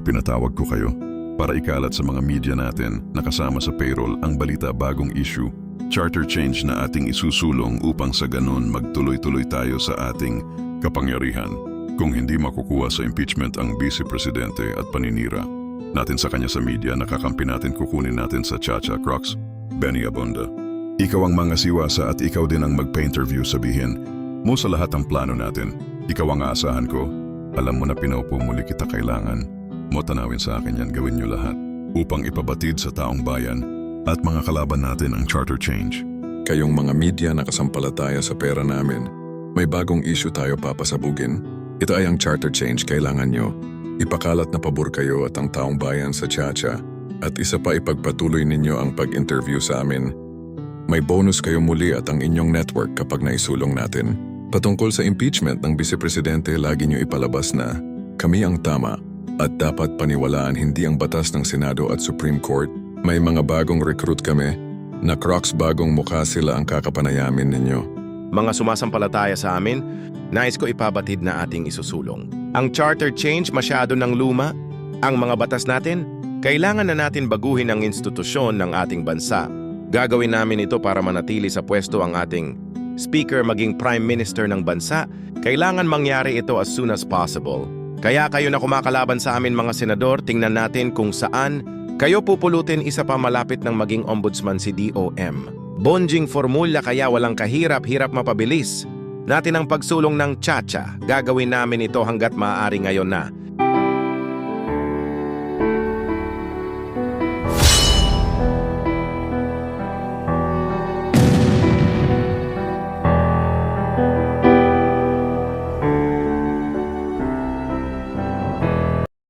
pinatawag ko kayo para ikalat sa mga media natin na kasama sa payroll ang balita bagong issue, charter change na ating isusulong upang sa ganon magtuloy-tuloy tayo sa ating kapangyarihan. Kung hindi makukuha sa impeachment ang Vice Presidente at paninira natin sa kanya sa media, nakakampi natin kukunin natin sa Chacha Crocs, Benny Abunda. Ikaw ang mga siwasa at ikaw din ang magpa-interview sabihin mo sa lahat ang plano natin. Ikaw ang aasahan ko. Alam mo na pinaupo muli kita kailangan. Mo tanawin sa akin yan gawin niyo lahat upang ipabatid sa taong bayan at mga kalaban natin ang charter change. Kayong mga media na kasampalataya sa pera namin, may bagong issue tayo papasabugin. Ito ay ang charter change kailangan nyo. Ipakalat na pabor kayo at ang taong bayan sa Chacha at isa pa ipagpatuloy ninyo ang pag-interview sa amin may bonus kayo muli at ang inyong network kapag naisulong natin. Patungkol sa impeachment ng Vice Presidente, lagi niyo ipalabas na kami ang tama at dapat paniwalaan hindi ang batas ng Senado at Supreme Court. May mga bagong recruit kami na Crocs bagong mukha sila ang kakapanayamin ninyo. Mga sumasampalataya sa amin, nais ko ipabatid na ating isusulong. Ang charter change masyado ng luma. Ang mga batas natin, kailangan na natin baguhin ang institusyon ng ating bansa. Gagawin namin ito para manatili sa pwesto ang ating speaker maging prime minister ng bansa. Kailangan mangyari ito as soon as possible. Kaya kayo na kumakalaban sa amin mga senador, tingnan natin kung saan kayo pupulutin isa pa malapit ng maging ombudsman si DOM. Bonjing formula kaya walang kahirap-hirap mapabilis. Natin ang pagsulong ng Chacha. Gagawin namin ito hanggat maaari ngayon na.